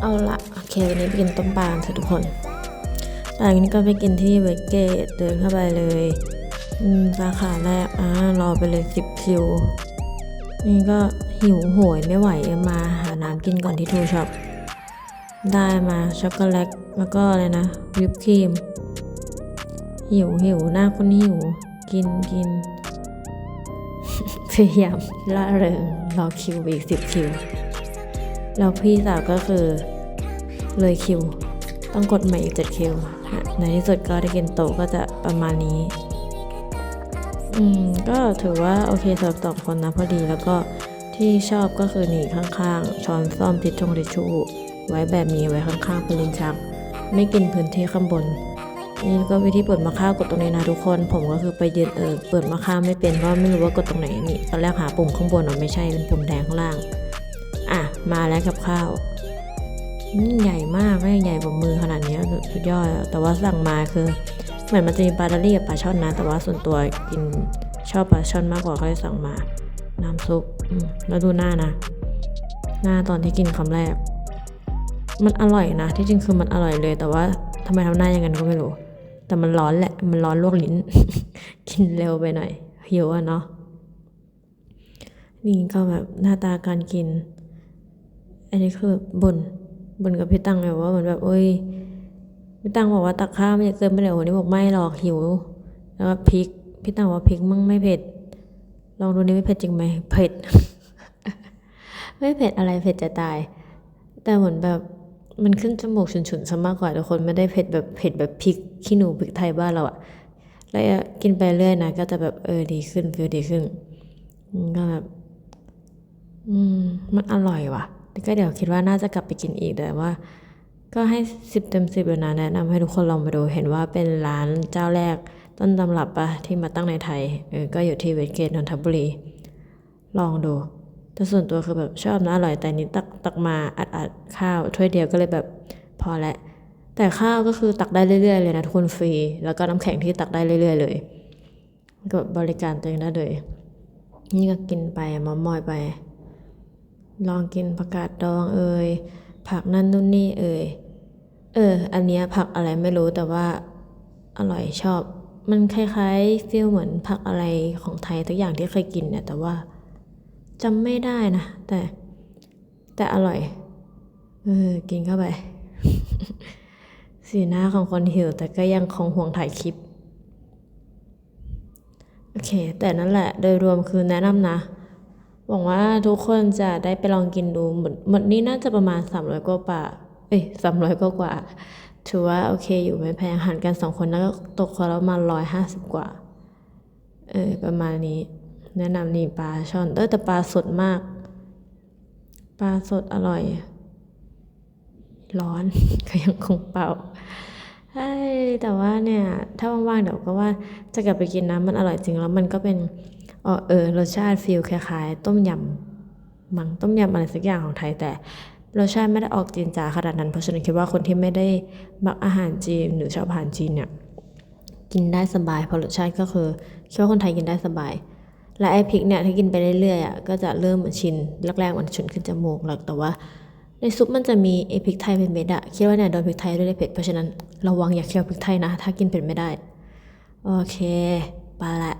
เอาละโอเควันนี้ไปกินต้มปลากันเถอะทุกคนหลังนี้ก็ไปกินที่เวกเกตเดินเข้าไปเลยสาขาแรกอ่ารอไปเลยสิบคิว นี่ก็หิวโหยไม่ไหวมาหาน้ำกินก่อนที่ทูช็อปได้มาช็อกโกแลตแล้วก็อะไรนะวิปครีม หิวหิวหน้าคนหิว กินกินพยายามล่าเริงรอคิวอีกสิบคิว แล้วพี่สาวก็คือเลยคิว ต้องกดใหม่อีกเจ็ดคิวนะในที่สุดก็ได้กินโตะก็จะประมาณนี้ อืม ก็ถือว่าโอเคสำหรับสองคนนะพอดีแล้วก็ที่ชอบก็คือนี่ข้างๆ ช้อนซ่อมทิชชงทิชชู่ไว้แบบนี้ไว้ข้างๆเป็นลิ้นชัก ไม่กินพื้นที่ข้างบน นี่ก็วิธีเปิดมะข้าวกดตรงนี้นะทุกคน ผมก็คือไปยืนเออเปิดมะข้าวไม่เป็นเพราะไม่รู้ว่ากดตรงไหนนี่ตอนแรกหาปุ่มข้างบนอะไม่ใช่เป็นปุ่มแดงข้างล่าง มาแล้วกับข้าวใหญ่มากไม่ใหญ่กว่ามือขนาดนี้สุดยอด แต่ว่าสั่งมาคือ เหมือนมันจะมีปลาดาลี่กับปลาช่อนนะ แต่ว่าส่วนตัวกินชอบปลาช่อนมากกว่าเขาสั่งมา น้ำซุปแล้วดูหน้านะ หน้าตอนที่กินคำแรก มันอร่อยนะ ที่จริงคือมันอร่อยเลย แต่ว่าทำไมทำหน้าอย่างนั้นก็ไม่รู้ แต่มันร้อนแหละ มันร้อนลวกลิ้น กินเร็วไปหน่อยหิวอะเนาะนี่ก็แบบหน้าตาการกิน อันนี้คือแบบบ่นบ่นกับพี่ตังเลยว่าเหมือนแบบเอ้ยพี่ตังบอกว่าตักข้าวไม่เกินไปเลยวันนี้บอกไม่หรอกหิว แล้วก็พริกพี่ตังบอกว่าพริกมั่งไม่เผ็ด ลองดูนี่ไม่เผ็ดจริงไหมเผ็ด ไม่เผ็ดอะไรเผ็ดจะตาย แต่เหมือนแบบมันขึ้นจมูกฉุนๆซะมากกว่าทุกคนไม่ได้เผ็ดแบบเผ็ดแบบพริกขี้หนูพริกไทยบ้านเราอะแล้วกินไปเรื่อยนะก็จะแบบเออดีขึ้นฟิลดีขึ้นมันก็แบบ อืม มันอร่อยว่ะ ก็เดี๋ยวคิดว่าน่าจะกลับไปกินอีกแต่ว่า ก็ให้สิบเต็มสิบเลยนะแนะนำให้ทุกคนลองมาดูเห็นว่าเป็นร้านเจ้าแรกต้นตำรับปะที่มาตั้งในไทยเออก็อยู่ที่เวสเกตนนทบุรี ลองดูแต่ส่วนตัวคือแบบชอบนะอร่อยแต่นี้ตักตักมาอัดอัดข้าวถ้วยเดียวก็เลยแบบพอแล้วแต่ข้าวก็คือตักได้เรื่อยๆเลยนะทุกคนฟรี แล้วก็น้ำแข็งที่ตักได้เรื่อยๆเลยก็บริการตัวเองได้เลย นี่ก็กินไปมอมอยไป ลองกินผักกาดดองเอ่ยผักนั่นนู่นนี่เอ่ยเออ อันเนี้ยผักอะไรไม่รู้แต่ว่าอร่อยชอบ มันคล้ายๆฟีลเหมือนผักอะไรของไทยทุกอย่างที่เคยกินเนี่ยแต่ว่าจำไม่ได้นะ แต่แต่อร่อย เออ กินเข้าไป สีหน้าของคนหิว แต่ก็ยังคงห่วงถ่ายคลิป โอเค แต่นั่นแหละ โดยรวมคือแนะนำนะ หวังว่าทุกคนจะได้ไปลองกินดูหมดหมดนี้น่าจะประมาณ 300 กว่าบาทเอ้ยสามร้อยกว่ากว่า ถือว่าโอเคอยู่ไม่แพงหันกันสองคนแล้วตกคนละประมาร้อยห้าสิบกว่า เออประมาณนี้ แนะนำนี่ปลาช่อนเออแต่ปลาสดมาก ปลาสดอร่อย ร้อน ก็ยังคงเป่าใช่แต่ว่าเนี่ย ถ้าว่างๆเดี๋ยวก็ว่าจะกลับไปกินนะมันอร่อยจริงแล้วมันก็เป็น ออเออรสชาติฟิลคล้าย ๆ ต้มยำมังต้มยำอะไรสักอย่างของไทยแต่รสชาติไม่ได้ออกจีนจ๋าขนาดนั้นเพราะฉะนั้นคิดว่าคนที่ไม่ได้มักอาหารจีนหรือชอบอาหารจีนเนี่ยกินได้สบายเพราะรสชาติก็คือคิดว่าคนไทยกินได้สบาย และไอ้พริกเนี่ยถ้ากินไปเรื่อยๆอะก็จะเริ่มเหมือนชินแรกๆมันฉุนขึ้นจมูกแล้วแต่ว่า ในซุปมันจะมีไอ้พริกไทยเป็นเม็ดอะคิดว่าเนี่ยโดนพริกไทยด้วยเผ็ดเพราะฉะนั้นระวังอย่าเคี้ยวพริกไทยนะ ถ้ากินเผ็ดไม่ได้โอเคไปละ